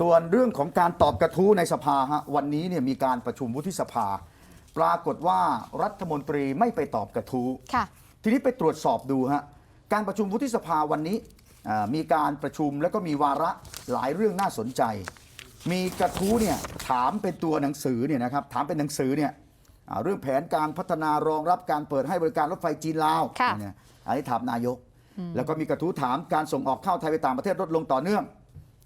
ส่วนเรื่องของการตอบกระทู้ในสภาฮะวันนี้เนี่ยมีการประชุมวุฒิสภา ปรากฏว่ารัฐมนตรีไม่ไปตอบกระทู้ค่ะทีนี้ไปตรวจสอบดูฮะการประชุมวุฒิสภาวันนี้อ่ามีการประชุมแล้วก็มีวาระหลายเรื่องน่าสนใจ มีกระทู้เนี่ยถามเป็นตัวหนังสือเนี่ยนะครับถามเป็นหนังสือเนี่ยอ่าเรื่องแผนการพัฒนารองรับการเปิดให้บริการรถไฟจีนลาวค่ะเนี่ยอันนี้ถามนายก แล้วก็มีกระทู้ถามการส่งออกข้าวไทยไปต่างประเทศลดลงต่อเนื่อง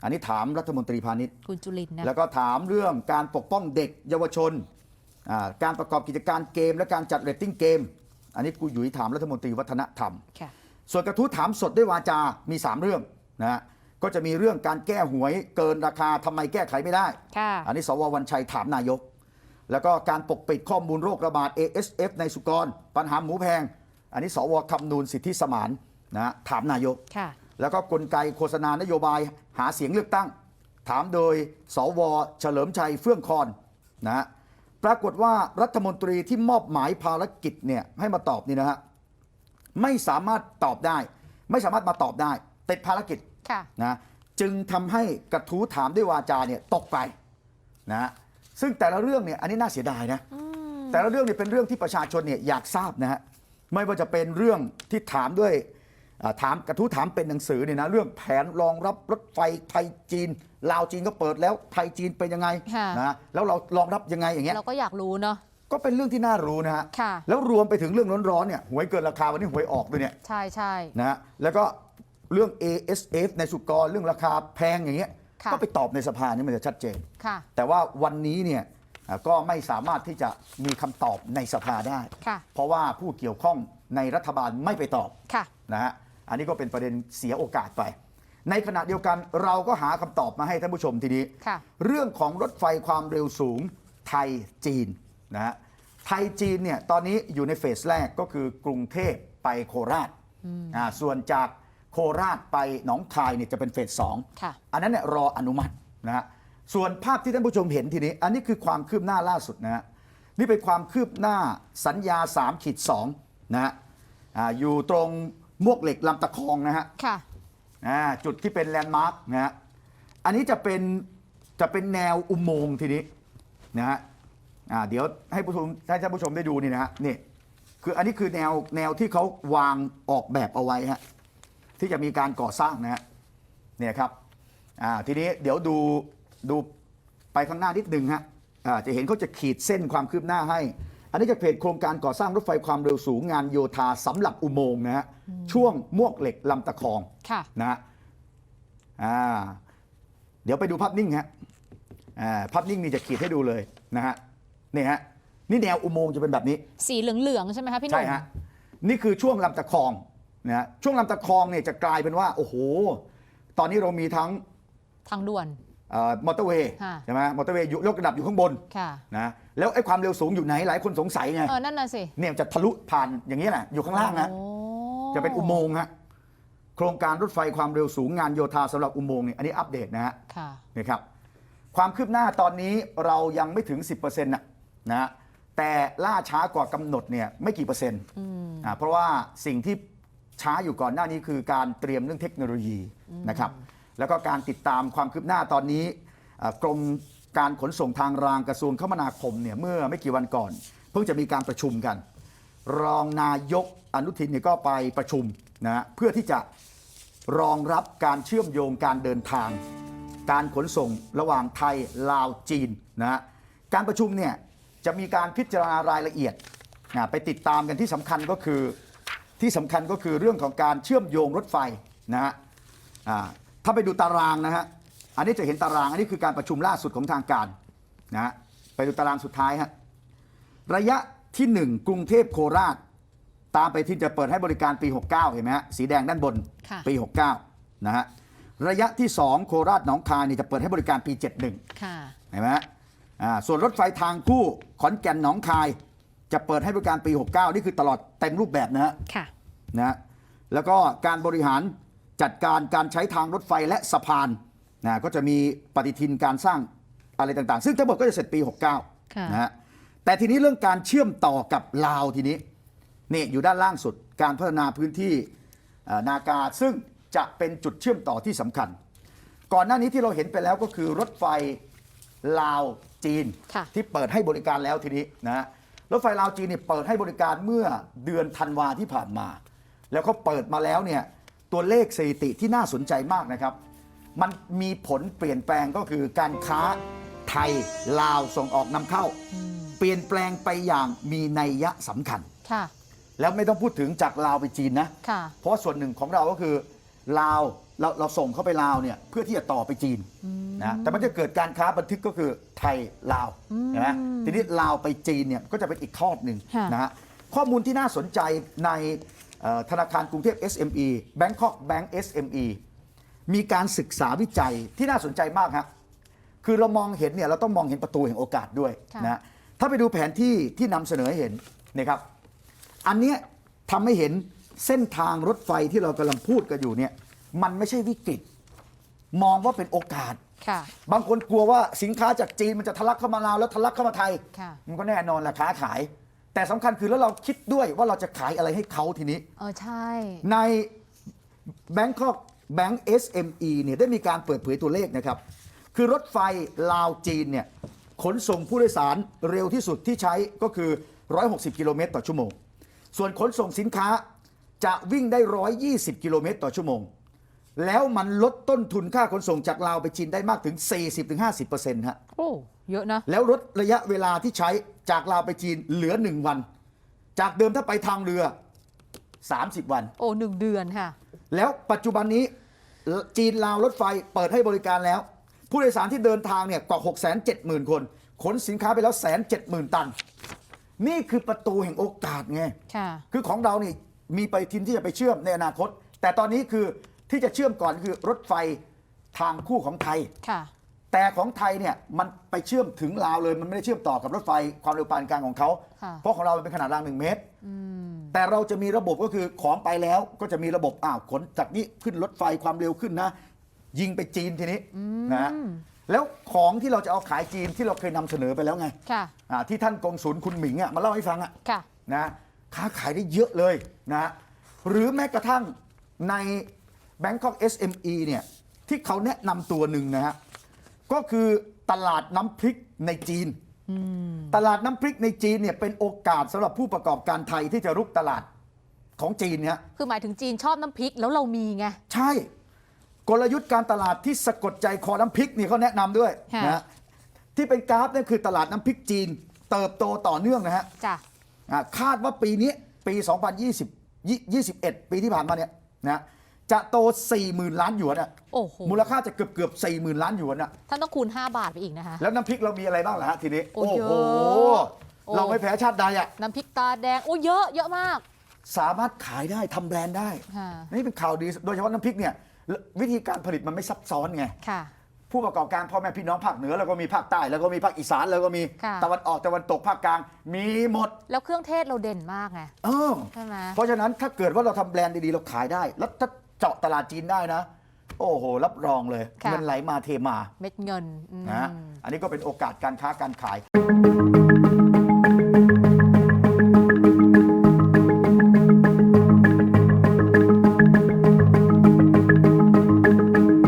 อันนี้ถามรัฐมนตรีพาณิชย์ คุณจุลินทร์นะแล้วก็ถามเรื่องการปกป้องเด็กเยาวชนอ่าการประกอบกิจการเกม และการจัดเรตติ้งเกม อันนี้กูอยู่ถามรัฐมนตรีวัฒนธรรมค่ะส่วนกระทู้ถามสดด้วยวาจา มี 3 เรื่องนะฮะ ก็จะมีเรื่องการแก้หวยเกินราคาทำไมแก้ไขไม่ได้ค่ะอันนี้สววันชัยถามนายก แล้วก็การปกปิดข้อมูลโรคระบาด ASF ในสุกร ปัญหาหมูแพง อันนี้สวคำนูนสิทธิสมานนะฮะถามนายกค่ะ แล้วก็กลไกโฆษณานโยบายหาเสียงเลือกตั้ง ถามโดยสวเฉลิมชัยเฟื่องคอนนะฮะปรากฏว่ารัฐมนตรีที่มอบหมายภารกิจเนี่ยให้มาตอบนี่นะฮะไม่สามารถตอบได้ ไม่สามารถมาตอบได้ติดภารกิจค่ะนะจึงทำให้กระทู้ถามด้วยวาจาเนี่ยตกไปนะฮะซึ่งแต่ละเรื่องเนี่ยอันนี้น่าเสียดายนะแต่ละเรื่องเนี่ยเป็นเรื่องที่ประชาชนเนี่ยอยากทราบนะฮะไม่ว่าจะเป็นเรื่องที่ถามด้วยอ่า ถามกระทู้ถามเป็นหนังสือเนี่ยนะเรื่องแผนรองรับรถไฟไทยจีนลาวจีนก็เปิดแล้วไทยจีนเป็นยังไงค่ะนะแล้วเรารองรับยังไงอย่างเงี้ยเราก็อยากรู้เนาะก็เป็นเรื่องที่น่ารู้นะฮะค่ะแล้วรวมไปถึงเรื่องร้อนๆเนี่ยหวยเกินราคาวันนี้หวยออกด้วยเนี่ยใช่ใช่นะฮะแล้วก็เรื่อง ASF ในสุกรเรื่องราคาแพงอย่างเงี้ยค่ะก็ไปตอบในสภานี่มันจะชัดเจนค่ะแต่ว่าวันนี้เนี่ยอ่า ก็ไม่สามารถที่จะมีคำตอบในสภาได้ค่ะเพราะว่าผู้เกี่ยวข้องในรัฐบาลไม่ไปตอบค่ะนะฮะอันนี้ก็เป็นประเด็นเสียโอกาสไป ในขณะเดียวกันเราก็หาคำตอบมาให้ท่านผู้ชมทีนี้ค่ะเรื่องของรถไฟความเร็วสูงไทยจีนนะฮะไทยจีนเนี่ยตอนนี้อยู่ในเฟสแรกก็คือกรุงเทพไปโคราชอ่าส่วนจากโคราชไปหนองคายเนี่ยจะเป็นเฟสสองค่ะอันนั้นเนี่ยรออนุมัตินะฮะ ส่วนภาพที่ท่านผู้ชมเห็นทีนี้ อันนี้คือความคืบหน้าล่าสุดนะฮะนี่เป็นความคืบหน้าสัญญา3ขีด2นะฮะอ่าอยู่ตรงมวกเหล็กลำตะคองนะฮะค่ะ อ่าจุดที่เป็นแลนด์มาร์กนะฮะอันนี้จะเป็นจะเป็นแนวอุโมงค์ทีนี้นะฮะอ่าเดี๋ยวให้ผู้ชมให้ท่านผู้ชมได้ดูนี่นะฮะนี่คืออันนี้คือแนวแนวที่เขาวางออกแบบเอาไว้ฮะที่จะมีการก่อสร้างนะฮะเนี่ยครับอ่าทีนี้เดี๋ยวดู ดูไปข้างหน้านิดหนึ่งฮะอ่าจะเห็นเขาจะขีดเส้นความคืบหน้าให้ อันนี้จะเพจโครงการก่อสร้างรถไฟความเร็วสูงงานโยธาสำหรับอุโมงค์นะฮะช่วงมวกเหล็กลำตะคองค่ะนะฮะอ่าเดี๋ยวไปดูภาพนิ่งฮะอ่าภาพนิ่งนี่จะขีดให้ดูเลยนะฮะนี่ฮะนี่แนวอุโมงค์จะเป็นแบบนี้ สีเหลืองๆใช่ไหมคะพี่หนุ่ใช่มฮะนี่คือช่วงลำตะคองนะฮะช่วงลำตะคองเนี่ยจะกลายเป็นว่าโอ้โห ตอนนี้เรามีทั้งทางด่วนเอ่อ มอเตอร์เวย์ค่ะใช่ไหมมอเตอร์เวย์อยู่ยกระดับอยู่ข้างบนค่ะ นะแล้วไอ้ความเร็วสูงอยู่ไหนหลายคนสงสัยไงเออ นั่นน่ะสิเนี่ยจะทะลุผ่านอย่างนี้แหละอยู่ข้างล่างนะ โอ้จะเป็นอุโมงค์ฮะโครงการรถไฟความเร็วสูงงานโยธาสำหรับอุโมงค์เนี่ยอันนี้อัปเดตนะฮะ ค่ะ นะครับความคืบหน้าตอนนี้เรายังไม่ถึง 10%นะนะฮะแต่ล่าช้ากว่ากำหนดเนี่ยไม่กี่เปอร์เซ็นต์อ่าเพราะว่าสิ่งที่ช้าอยู่ก่อนหน้านี้คือการเตรียมเรื่องเทคโนโลยีนะครับ แล้วก็การติดตามความคืบหน้าตอนนี้กรมการขนส่งทางรางกระทรวงคมนาคมเนี่ยเมื่อไม่กี่วันก่อน เพิ่งจะมีการประชุมกัน รองนายกอนุทินเนี่ยก็ไปประชุมนะฮะเพื่อที่จะรองรับการเชื่อมโยงการเดินทาง การขนส่งระหว่างไทยลาวจีนนะฮะการประชุมเนี่ยจะมีการพิจารณารายละเอียดนะไปติดตามกันที่สำคัญก็คือที่สำคัญก็คือเรื่องของการเชื่อมโยงรถไฟนะฮะอ่า ถ้าไปดูตารางนะฮะ อันนี้จะเห็นตาราง อันนี้คือการประชุมล่าสุดของทางการนะฮะ ไปดูตารางสุดท้ายฮะ ระยะที่ 1 กรุงเทพโคราช ตามไปที่จะเปิดให้บริการปี 69 เห็นไหมฮะ สีแดงด้านบนค่ะปี 69 นะฮะ ระยะที่ 2 โคราชหนองคายนี่จะเปิดให้บริการปี 71ค่ะเห็นไหมฮะอ่าส่วนรถไฟทางคู่ขอนแก่นหนองคาย จะเปิดให้บริการปี 69 นี่คือตลอดเต็มรูปแบบนะฮะค่ะนะฮะแล้วก็การบริหาร จัดการการใช้ทางรถไฟและสะพานนะก็จะมีปฏิทินการสร้างอะไรต่างๆ ซึ่งทั้งหมดก็จะเสร็จปีค่ะ69นะฮะแต่ทีนี้เรื่องการเชื่อมต่อกับลาวทีนี้นี่อยู่ด้านล่างสุดการพัฒนาพื้นที่เอ่อนากาซึ่งจะเป็นจุดเชื่อมต่อที่สำคัญ ก่อนหน้านี้ที่เราเห็นไปแล้วก็คือรถไฟลาวจีนค่ะที่เปิดให้บริการแล้วทีนี้นะฮะรถไฟลาวจีนเนี่ยเปิดให้บริการเมื่อเดือนธันวาที่ผ่านมา แล้วเขาเปิดมาแล้วเนี่ย ตัวเลขสถิติที่น่าสนใจมากนะครับ มันมีผลเปลี่ยนแปลงก็คือการค้าไทยลาวส่งออกนำเข้า เปลี่ยนแปลงไปอย่างมีนัยยะสำคัญ ค่ะ แล้วไม่ต้องพูดถึงจากลาวไปจีนนะ ค่ะ เพราะว่าส่วนหนึ่งของเราก็คือลาวเราเราส่งเข้าไปลาวเนี่ยเพื่อที่จะต่อไปจีนนะแต่มันจะเกิดการค้าบันทึกก็คือไทยลาวเห็นไหมทีนี้ลาวไปจีนเนี่ยก็จะเป็นอีกทอดหนึ่งค่ะ นะฮะข้อมูลที่น่าสนใจในเอ่อ ธนาคารกรุงเทพ SME Bangkok Bank SME มีการศึกษาวิจัยที่น่าสนใจมากฮะคือเรามองเห็นเนี่ยเราต้องมองเห็นประตูแห่งโอกาสด้วยค่ะนะฮะถ้าไปดูแผนที่ที่นำเสนอให้เห็นนะครับอันเนี้ยทำให้เห็นเส้นทางรถไฟที่เรากำลังพูดกันอยู่เนี่ยมันไม่ใช่วิกฤต มองว่าเป็นโอกาสค่ะบางคนกลัวว่าสินค้าจากจีนมันจะทะลักเข้ามาลาวแล้วทะลักเข้ามาไทยค่ะมันก็แน่นอนแหละค้าขาย แต่สำคัญคือแล้วเราคิดด้วยว่าเราจะขายอะไรให้เขาทีนี้ เออใช่ ใน Bangkok Bank SME เนี่ยได้มีการเปิดเผยตัวเลขนะครับ คือรถไฟลาวจีนเนี่ยขนส่งผู้โดยสารเร็วที่สุดที่ใช้ก็คือ 160 กิโลเมตรต่อชั่วโมง ส่วนขนส่งสินค้าจะวิ่งได้ 120 กิโลเมตรต่อชั่วโมง แล้วมันลดต้นทุนค่าขนส่งจากลาวไปจีนได้มากถึง 40-50%ฮะ โอ้ เยอะนะ แล้วลดระยะเวลาที่ใช้จากลาวไปจีนเหลือ 1 วัน จากเดิมถ้าไปทางเรือ 30 วัน โอ้หนึ่งเดือนค่ะ แล้วปัจจุบันนี้จีนลาวรถไฟเปิดให้บริการแล้ว ผู้โดยสารที่เดินทางเนี่ยกว่า 6 7 0 0 0 0 คน ขนสินค้าไปแล้วแสนเจ็ดหมื่นตัน นี่คือประตูแห่งโอกาสไง ค่ะ คือของเรานี่มีไปทินที่จะไปเชื่อมในอนาคต แต่ตอนนี้คือ ที่จะเชื่อมก่อนคือรถไฟทางคู่ของไทย ค่ะ แต่ของไทยเนี่ยมันไปเชื่อมถึงลาวเลย มันไม่ได้เชื่อมต่อกับรถไฟความเร็วปานกลางของเขา ค่ะ เพราะของเรามันเป็นขนาดรางหนึ่งเมตร อืม แต่เราจะมีระบบก็คือของไปแล้วก็จะมีระบบอ้าวขนจากนี้ขึ้นรถไฟความเร็วขึ้นนะ ยิงไปจีนทีนี้นะแล้วของที่เราจะเอาขายจีนที่เราเคยนำเสนอไปแล้วไงค่ะ อ่าที่ท่านกงศูนย์คุณหมิงอะมาเล่าให้ฟังอะ ค่ะ นะค้าขายได้เยอะเลยนะหรือแม้กระทั่งใน Bangkok SME เนี่ยที่เขาแนะนำตัวหนึ่งนะฮะก็คือตลาดน้ำพริกในจีน ตลาดน้ำพริกในจีนเนี่ยเป็นโอกาสสำหรับผู้ประกอบการไทยที่จะรุกตลาดของจีนเนี่ยคือหมายถึงจีนชอบน้ำพริกแล้วเรามีไง ใช่ กลยุทธ์การตลาดที่สะกดใจคอน้ำพริกนี่เขาแนะนำด้วยค่ะนะฮะที่เป็นกราฟนั่นคือตลาดน้ำพริกจีน เติบโตต่อเนื่องนะฮะจ้ะอ่าคาดว่าปีนี้ปี 2020 21 ปีที่ผ่านมาเนี่ยนะ จะโต 40,000 ล้านหยวนอะโอ้โหมูลค่าจะเกือบเกือบๆ40,000 ล้านหยวนอะท่านต้องคูณ 5 บาทไปอีกนะคะ แล้วน้ำพริกเรามีอะไรบ้างล่ะฮะทีนี้โอ้เยอะโหโอ้เราไม่แพ้ชาติใดอะน้ำพริกตาแดง โอ้เยอะเยอะมากสามารถขายได้ทำแบรนด์ได้ ค่ะนี่เป็นข่าวดีโดยเฉพาะน้ำพริกเนี่ยวิธีการผลิตมันไม่ซับซ้อนไง ค่ะ ผู้ประกอบการพ่อแม่พี่น้องภาคเหนือแล้วก็มีภาคใต้แล้วก็มีภาคอีสานแล้วก็มีค่ะ ตะวันออกตะวันตกภาคกลาง มีหมด แล้วเครื่องเทศเราเด่นมากไงเออ ใช่ไหม เพราะฉะนั้นถ้าเกิดว่าเราทำแบรนด์ดีๆ เราขายได้ แล้วถ้า เจาะตลาดจีนได้นะ โอ้โห รับรองเลยค่ะ เงินไหลมาเทมาเม็ดเงินอืม นะฮะอันนี้ก็เป็นโอกาสการค้าการขาย